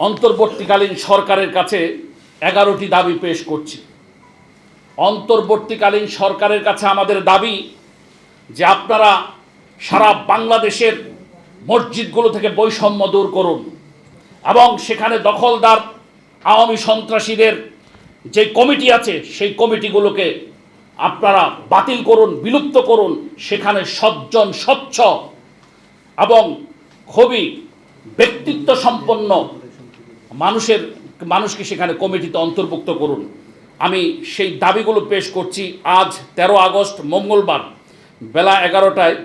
অন্তর্বর্তীকালীন সরকারের কাছে এগারোটি দাবি পেশ করছি। অন্তর্বর্তীকালীন সরকারের কাছে আমাদের দাবি যে আপনারা সারা বাংলাদেশের মসজিদগুলো থেকে বৈষম্য দূর করুন এবং সেখানে দখলদার আওয়ামী সন্ত্রাসীদের যে কমিটি আছে, সেই কমিটিগুলোকে আপনারা বাতিল করুন, বিলুপ্ত করুন, সেখানে সজ্জন, স্বচ্ছ এবং খুবই ব্যক্তিত্ব সম্পন্ন মানুষের, মানুষকে সেখানে কমিটিতে অন্তর্ভুক্ত করুন। আমি সেই দাবিগুলো পেশ করছি আজ তেরো আগস্ট, মঙ্গলবার, বেলা এগারোটায়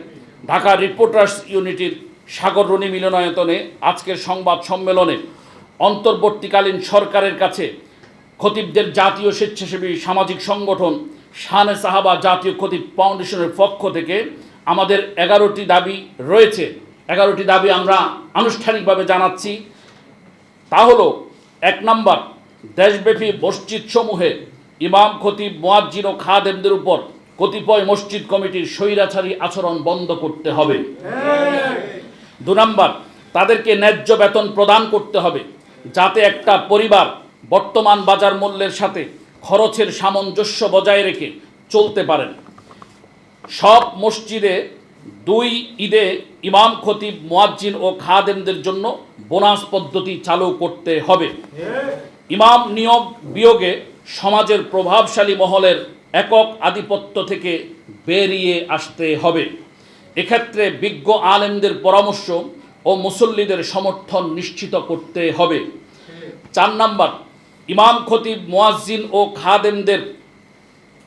ঢাকা রিপোর্টার্স ইউনিটির সাগর রণী মিলনায়তনে আজকের সংবাদ সম্মেলনে অন্তর্বর্তীকালীন সরকারের কাছে খতিবদের জাতীয় স্বেচ্ছাসেবী সামাজিক সংগঠন শানে সাহাবা জাতীয় খতিব ফাউন্ডেশনের পক্ষ থেকে আমাদের এগারোটি দাবি রয়েছে। এগারোটি দাবি আমরা আনুষ্ঠানিকভাবে জানাচ্ছি। তা হলো এক নম্বর, দেশব্যাপী মসজিদ সমূহে ইমাম, খতিব, মোয়াজ্জিন ও খাদেমদের উপর কতিপয় মসজিদ কমিটির স্বৈরাচারী আচরণ বন্ধ করতে হবে। দু নম্বর, তাদেরকে ন্যায্য বেতন প্রদান করতে হবে যাতে একটা পরিবার বর্তমান বাজার মূল্যের সাথে খরচের সামঞ্জস্য বজায় রেখে চলতে পারেন। সব মসজিদে দুই ঈদে ইমাম, খতিব, মুয়াজ্জিন ও খাদেমদের জন্য বোনাস পদ্ধতি চালু করতে হবে। ইমাম নিয়োগ বিয়োগে সমাজের প্রভাবশালী মহলের একক আধিপত্য থেকে বেরিয়ে আসতে হবে। এক্ষেত্রে বিজ্ঞ আলেমদের পরামর্শ ও মুসল্লিদের সমর্থন নিশ্চিত করতে হবে। চার নাম্বার, ইমাম, খতিব, মুয়াজ্জিন ও খাদেমদের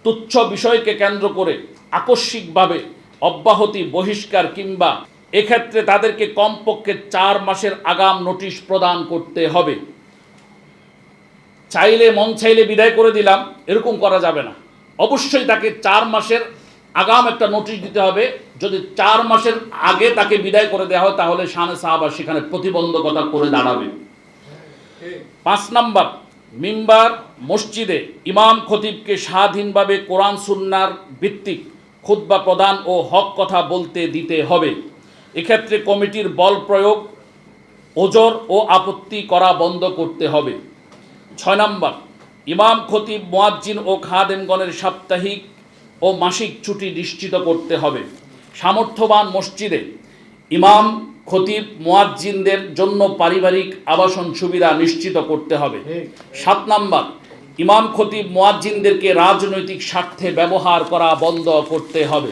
তুচ্ছ বিষয়কে কেন্দ্র করে আকস্মিকভাবে অব্যাহতি বহিষ্কার কিংবা এক্ষেত্রে তাদেরকে কমপক্ষে চার মাসের আগাম নোটিশ প্রদান করতে হবে। চাইলে মন চাইলে বিদায় করে দিলাম, এরকম করা যাবে না। অবশ্যই তাকে চার মাসের আগাম একটা নোটিশ দিতে হবে। যদি চার মাসের আগে তাকে বিদায় করে দেওয়া হয়, তাহলে শানে সাহাবা সেখানে প্রতিবন্ধকতা করে দাঁড়াবে। পাঁচ নাম্বার, মিম্বার মসজিদে ইমাম খতিবকে স্বাধীনভাবে কোরআন সুন্নার ভিত্তিক খুতবা প্রদান ও হক কথা বলতে দিতে হবে। এক্ষেত্রে কমিটির বল প্রয়োগ ওজর ও আপত্তি করা বন্ধ করতে হবে। ছয় নম্বর ইমাম খতিব মোয়াজ্জিন ও খাদেমগণের সাপ্তাহিক ও মাসিক ছুটি নিশ্চিত করতে হবে। সামর্থ্যবান মসজিদে ইমাম খতিব মোয়াজ্জিনদের জন্য পারিবারিক আবাসন সুবিধা নিশ্চিত করতে হবে। সাত নাম্বার ইমাম খতিব মোয়াজ্জিনদেরকে রাজনৈতিক স্বার্থে ব্যবহার করা বন্ধ করতে হবে।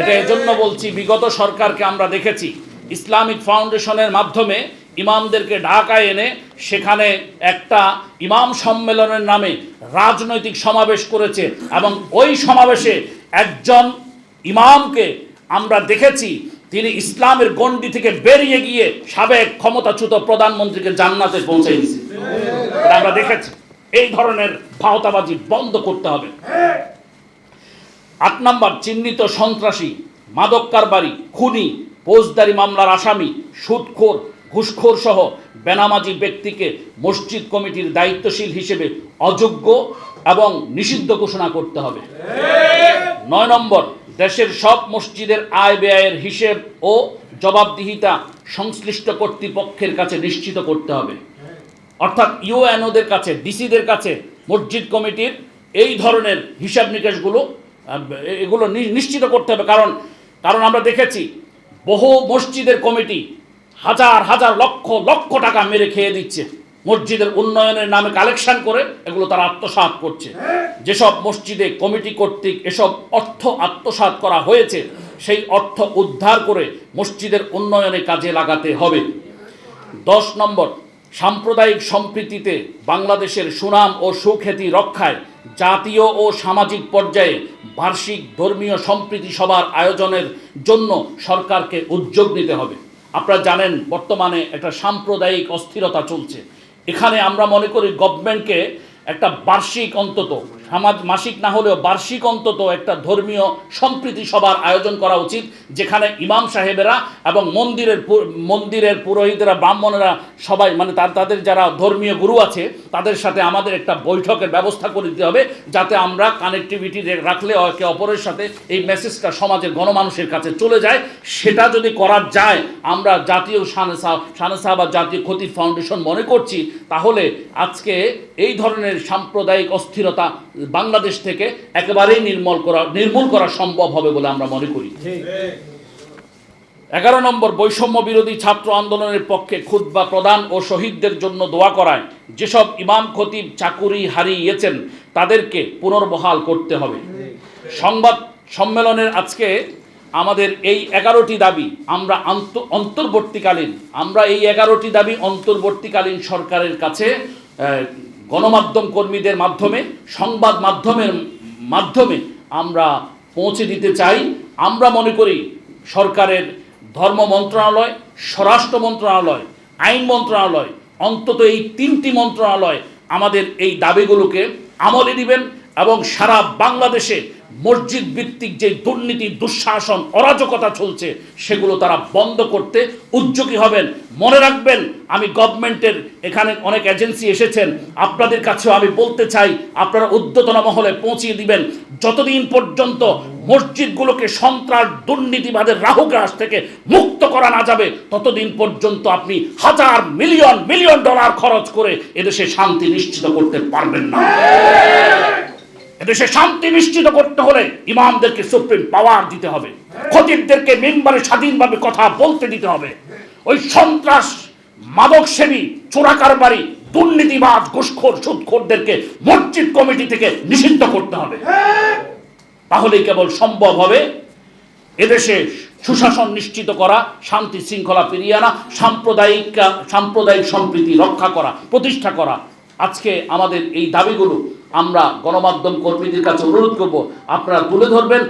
এটা এজন্য বলছি, বিগত সরকারকে আমরা দেখেছি, ইসলামিক ফাউন্ডেশনের মাধ্যমে ইমামদেরকে ঢাকায় এনে সেখানে একটা ইমাম সম্মেলনের নামে রাজনৈতিক সমাবেশ করেছে এবং ওই সমাবেশে একজন ইমামকে আমরা দেখেছি, তিনি ইসলামের গণ্ডি থেকে বেরিয়ে গিয়ে সাবেক ক্ষমতাচ্যুত প্রধানমন্ত্রীকে জান্নাতে পৌঁছে দিয়েছে। আমরা দেখেছি। এই ধরনের ভাওতাবাজি বন্ধ করতে হবে। আট নম্বর, চিহ্নিত সন্ত্রাসী, মাদক কারবারি, খুনি, ফৌজদারি মামলার আসামি, সুদখোর, ঘুষখোর সহ বেনামাজি ব্যক্তিকে মসজিদ কমিটির দায়িত্বশীল হিসেবে অযোগ্য এবং নিষিদ্ধ ঘোষণা করতে হবে। নয় নম্বর, দেশের সব মসজিদের আয় ব্যয়ের হিসেব ও জবাবদিহিতা সংশ্লিষ্ট কর্তৃপক্ষের কাছে নিশ্চিত করতে হবে। অর্থাৎ ইউএনওদের কাছে, ডিসিদের কাছে, মসজিদ কমিটির এই ধরনের হিসাব নিকাশগুলো এগুলো নিশ্চিত করতে হবে। কারণ কারণ আমরা দেখেছি, বহু মসজিদের কমিটি হাজার হাজার লক্ষ লক্ষ টাকা মেরে খেয়ে দিচ্ছে। মসজিদের উন্নয়নের নামে কালেকশন করে এগুলো তারা আত্মসাৎ করছে। যেসব মসজিদে কমিটি কর্তৃক এসব অর্থ আত্মসাৎ করা হয়েছে, সেই অর্থ উদ্ধার করে মসজিদের উন্নয়নে কাজে লাগাতে হবে। দশ নম্বর সাম্প্রদায়িক সম্প্রীতিতে বাংলাদেশের সুনাম ও সুখ্যাতি রক্ষায় জাতীয় ও সামাজিক পর্যায়ে বার্ষিক ধর্মীয় সম্প্রীতি সভার আয়োজনের জন্য সরকারকে উদ্যোগ নিতে হবে। আপনারা জানেন, বর্তমানে একটা সাম্প্রদায়িক অস্থিরতা চলছে। এখানে আমরা মনে করি গভর্নমেন্টকে একটা বার্ষিক অন্তত সমাজ মাসিক না হলেও বার্ষিক অন্তত একটা ধর্মীয় সম্প্রীতি সভার আয়োজন করা উচিত, যেখানে ইমাম সাহেবেরা এবং মন্দিরের মন্দিরের পুরোহিতেরা, ব্রাহ্মণেরা সবাই মানে তার, তাদের যারা ধর্মীয় গুরু আছে, তাদের সাথে আমাদের একটা বৈঠকের ব্যবস্থা করে দিতে হবে, যাতে আমরা কানেক্টিভিটি রাখলে একে অপরের সাথে এই মেসেজটা সমাজের গণমানুষের কাছে চলে যায়। সেটা যদি করা যায়, আমরা জাতীয় শানে সাহ বা জাতীয় ক্ষতির ফাউন্ডেশন মনে করছি, তাহলে আজকে এই ধরনের সাম্প্রদায়িক অস্থিরতা বাংলাদেশ থেকে একেবারেই নির্মূল করা নির্মূল করা সম্ভব হবে বলে আমরা মনে করি। এগারো নম্বর, বৈষম্য বিরোধী ছাত্র আন্দোলনের পক্ষে খুতবা প্রদান ও শহীদদের জন্য দোয়া করায়। যেসব ইমাম, খতিব, চাকুরি হারিয়েছেন, তাদেরকে পুনর্বহাল করতে হবে। সংবাদ সম্মেলনের আজকে আমাদের এই এগারোটি দাবি আমরা অন্তর্বর্তীকালীন, আমরা এই এগারোটি দাবি অন্তর্বর্তীকালীন সরকারের কাছে গণমাধ্যম কর্মীদের মাধ্যমে, সংবাদ মাধ্যমের মাধ্যমে আমরা পৌঁছে দিতে চাই। আমরা মনে করি সরকারের ধর্ম মন্ত্রণালয়, স্বরাষ্ট্র মন্ত্রণালয়, আইন মন্ত্রণালয়, অন্তত এই তিনটি মন্ত্রণালয় আমাদের এই দাবিগুলোকে আমলে দিবেন এবং সারা বাংলাদেশে মসজিদ ভিত্তিক যে দুর্নীতি, দুঃশাসন, অরাজকতা চলছে, সেগুলো তারা বন্ধ করতে উদ্যোগী হবেন। মনে রাখবেন, আমি গভর্নমেন্টের এখানে অনেক এজেন্সি এসেছেন। আপনাদের কাছেও আমি বলতে চাই, আপনারা উদ্যতন মহলে পৌঁছিয়ে দিবেন। যতদিন পর্যন্ত মসজিদগুলোকে সন্ত্রাস, দুর্নীতিবাদের রাহুগ্রাস থেকে মুক্ত করা না যাবে, ততদিন পর্যন্ত আপনি হাজার মিলিয়ন মিলিয়ন ডলার খরচ করে এদেশে শান্তি নিশ্চিত করতে পারবেন না। এদেশে শান্তি নিশ্চিত করতে হলে ইমামদেরকে সুপ্রিম পাওয়ার দিতে হবে। খতিবদেরকে মেম্বারে স্বাধীনভাবে কথা বলতে দিতে হবে। ওই সন্ত্রাস মাদক সেবী চোরাকারবারি দুর্নীতিবাদ ঘুষখোর, সুদখোরদেরকে মসজিদ কমিটি থেকে নিষিদ্ধ করতে হবে। তাহলেই কেবল সম্ভব হবে এদেশে সুশাসন নিশ্চিত করা, শান্তি শৃঙ্খলা ফিরিয়ে আনা, সাম্প্রদায়িক সাম্প্রদায়িক সম্প্রীতি রক্ষা করা, প্রতিষ্ঠা করা। আজকে আমাদের এই দাবিগুলো আমরা গণমাধ্যম কর্মীদের কাছে অনুরোধ করব আপনারা তুলে ধরবেন।